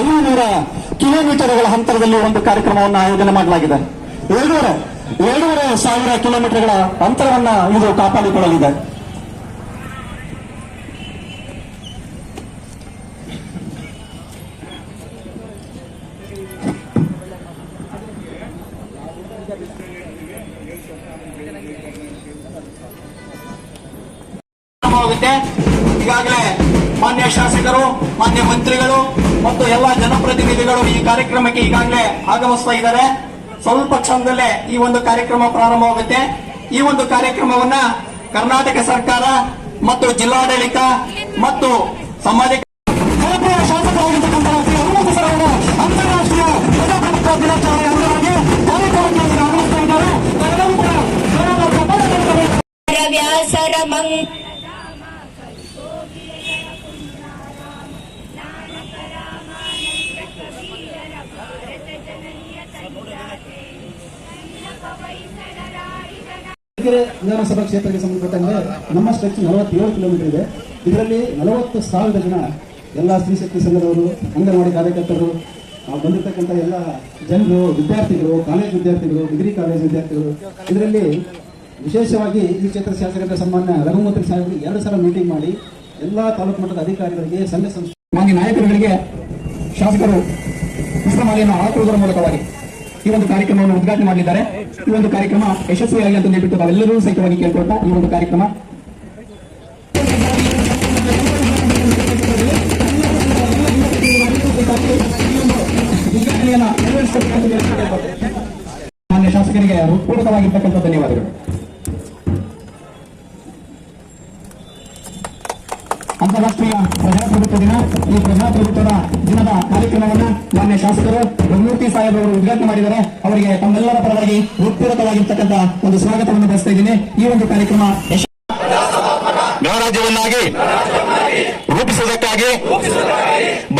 ಐನೂರ ಕಿಲೋಮೀಟರ್ಗಳ ಅಂತರದಲ್ಲಿ ಒಂದು ಕಾರ್ಯಕ್ರಮವನ್ನು ಆಯೋಜನೆ ಮಾಡಲಾಗಿದೆ. ಎರಡೂವರೆ ಎರಡೂವರೆ ಸಾವಿರ ಕಿಲೋಮೀಟರ್ಗಳ ಅಂತರವನ್ನ ಇದು ಕಾಪಾಡಿಕೊಳ್ಳಲಿದೆ. ಈಗಾಗಲೇ ಮಾನ್ಯ ಶಾಸಕರು, ಮಾನ್ಯ ಮಂತ್ರಿಗಳು ಮತ್ತು ಎಲ್ಲ ಜನಪ್ರತಿನಿಧಿಗಳು ಈ ಕಾರ್ಯಕ್ರಮಕ್ಕೆ ಈಗಾಗಲೇ ಆಗಮಿಸ್ತಾ ಇದ್ದಾರೆ. ಸ್ವಲ್ಪ ಕ್ಷಣದಲ್ಲೇ ಈ ಒಂದು ಕಾರ್ಯಕ್ರಮ ಪ್ರಾರಂಭವಾಗುತ್ತೆ. ಈ ಒಂದು ಕಾರ್ಯಕ್ರಮವನ್ನ ಕರ್ನಾಟಕ ಸರ್ಕಾರ ಮತ್ತು ಜಿಲ್ಲಾಡಳಿತ ಮತ್ತು ಸಮಾಜ ಅಂತಾರಾಷ್ಟ್ರೀಯ ತರೀಕೆರೆ ವಿಧಾನಸಭಾ ಕ್ಷೇತ್ರಕ್ಕೆ ಸಂಬಂಧಪಟ್ಟಂತೆ ನಮ್ಮ ಸ್ಟ್ರೆಚ್ ನಲವತ್ತೇಳು ಕಿಲೋಮೀಟರ್ ಇದೆ. ಇದರಲ್ಲಿ ನಲವತ್ತು ಸಾವಿರ ಜನ ಎಲ್ಲ ಸ್ತ್ರೀ ಶಕ್ತಿ ಸಂಘದವರು, ಅಂಗನವಾಡಿ ಕಾರ್ಯಕರ್ತರು ಬಂದಿರತಕ್ಕಂಥ ಎಲ್ಲ ಜನರು, ವಿದ್ಯಾರ್ಥಿಗಳು ಕಾಲೇಜ್ ವಿದ್ಯಾರ್ಥಿಗಳು ಡಿಗ್ರಿ ಕಾಲೇಜ್ ವಿದ್ಯಾರ್ಥಿಗಳು. ಇದರಲ್ಲಿ ವಿಶೇಷವಾಗಿ ಈ ಕ್ಷೇತ್ರ ಶಾಸಕರ ಸನ್ಮಾನ್ಯ ರಘುಮೂರ್ತಿ ಸಾಹೇಬರು ಎರಡು ಸಲ ಮೀಟಿಂಗ್ ಮಾಡಿ ಎಲ್ಲ ತಾಲೂಕು ಮಟ್ಟದ ಅಧಿಕಾರಿಗಳಿಗೆ, ಸಂಘ ಸಂಸ್ಥೆ ನಾಯಕರುಗಳಿಗೆ ಶಾಸಕರು ಪುಷ್ಪಮಾಲೆಯನ್ನು ಹಾಕುವುದರ ಮೂಲಕವಾಗಿ ಈ ಒಂದು ಕಾರ್ಯಕ್ರಮವನ್ನು ಉದ್ಘಾಟನೆ ಮಾಡಲಿದ್ದಾರೆ ಈ ಒಂದು ಕಾರ್ಯಕ್ರಮ ಯಶಸ್ವಿಯಾಗಿ ಅಂತ ಹೇಳ್ಬಿಟ್ಟು ನಾವೆಲ್ಲರೂ ಸಹಿತವಾಗಿ ಕೇಳ್ಕೊಳ್ತಾ ಈ ಒಂದು ಕಾರ್ಯಕ್ರಮ. ಮಾನ್ಯ ಶಾಸಕರಿಗೆ ಹೃತ್ಪೂರ್ವಕವಾಗಿರ್ತಕ್ಕಂಥ ಧನ್ಯವಾದಗಳು. ಅಂತಾರಾಷ್ಟ್ರೀಯ ಪ್ರಜಾಪ್ರಭುತ್ವ ದಿನ. ಈ ಪ್ರಜಾಪ್ರಭುತ್ವದ ದಿನದ ಕಾರ್ಯಕ್ರಮವನ್ನು ಮಾನ್ಯ ಶಾಸಕರು ರಘುಮೂರ್ತಿ ಸಾಹೇಬ್ ಅವರು ಉದ್ಘಾಟನೆ ಮಾಡಿದರೆ ಅವರಿಗೆ ತಮ್ಮೆಲ್ಲರ ಪರವಾಗಿ ಹೃತ್ಪೂರ್ವಕವಾಗಿರ್ತಕ್ಕಂಥ ಒಂದು ಸ್ವಾಗತವನ್ನು ಬಯಸ್ತಾ ಇದ್ದೀನಿ. ಈ ಒಂದು ಕಾರ್ಯಕ್ರಮ ಗಣರಾಜ್ಯವನ್ನಾಗಿ ರೂಪಿಸುವುದಕ್ಕಾಗಿ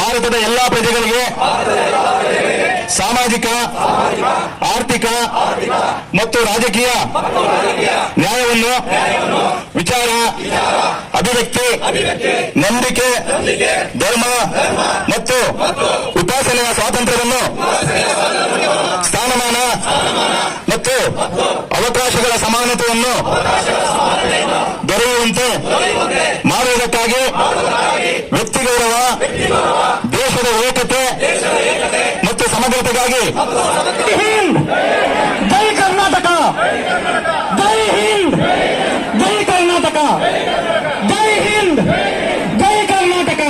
ಭಾರತದ ಎಲ್ಲಾ ಪ್ರಜೆಗಳಿಗೆ ಸಾಮಾಜಿಕ, ಆರ್ಥಿಕ ಮತ್ತು ರಾಜಕೀಯ ನ್ಯಾಯವನ್ನು ವಿಚಾರ, ಅಭಿವ್ಯಕ್ತಿ, ನಂಬಿಕೆ, ಧರ್ಮ ಮತ್ತು ಉಪಾಸನೆಯ ಸ್ವಾತಂತ್ರ್ಯವನ್ನು ಸ್ಥಾನಮಾನ ಮತ್ತು ಅವಕಾಶಗಳ ಸಮಾನತೆಯನ್ನು ದೊರೆಯುವಂತೆ ಮಾಡುವುದಕ್ಕಾಗಿ ವ್ಯಕ್ತಿ ಗೌರವ, ದೇಶದ ಏಕತೆ ಮತ್ತು ಸಮಗ್ರತೆಗಾಗಿ ಹಿಂದ್ ಜೈ ಕರ್ನಾಟಕ ಜೈ ಹಿಂದ್ ಜೈ ಕರ್ನಾಟಕ ಜೈ ಹಿಂದ್ ಜೈ ಕರ್ನಾಟಕ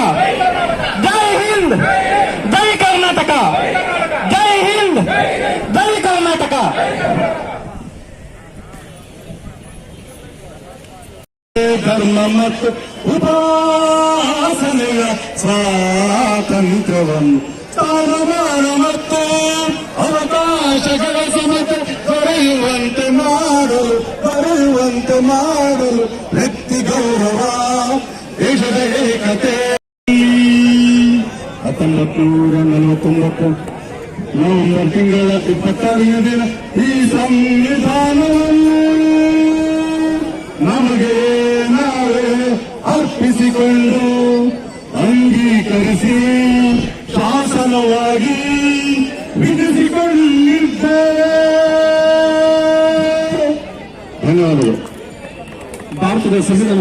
ಜೈ ಹಿಂದ್ ಜೈ ಕರ್ನಾಟಕ ಜೈ ಹಿಂದ್ ಜೈ ಕರ್ನಾಟಕ ಧರ್ಮ ಮತ್ತು ಉಪಾಸನೆಯ ಸ್ವಾತಂತ್ರ್ಯವನ್ನು ಸ್ಥಾನಮಾನ ಮತ್ತು ಅವಕಾಶಗಳ ಸಮತೆ ದೊರೆಯುವಂತೆ ಮಾಡಲು ದೊರೆಯುವಂತೆ ಮಾಡಲು ವ್ಯಕ್ತಿ ಗೌರವ, ದೇಶದ ಏಕತೆ. ಹತ್ತೊಂಬತ್ತು ನೂರ ನಲವತ್ತೊಂಬತ್ತು ನವೆಂಬರ್ ತಿಂಗಳ ಇಪ್ಪತ್ತಾರನೇ ದಿನ ಈ ಸಂವಿಧಾನವನ್ನು ನಮಗೆ ನಾವೇ ಅರ್ಪಿಸಿಕೊಂಡು ಅಂಗೀಕರಿಸಿ ಶಾಸನವಾಗಿ ವಿಧಿಸಿಕೊಂಡಿದ್ದೇವೆ ಧನ್ಯವಾದಗಳು. ಭಾರತದ ಸಂವಿಧಾನ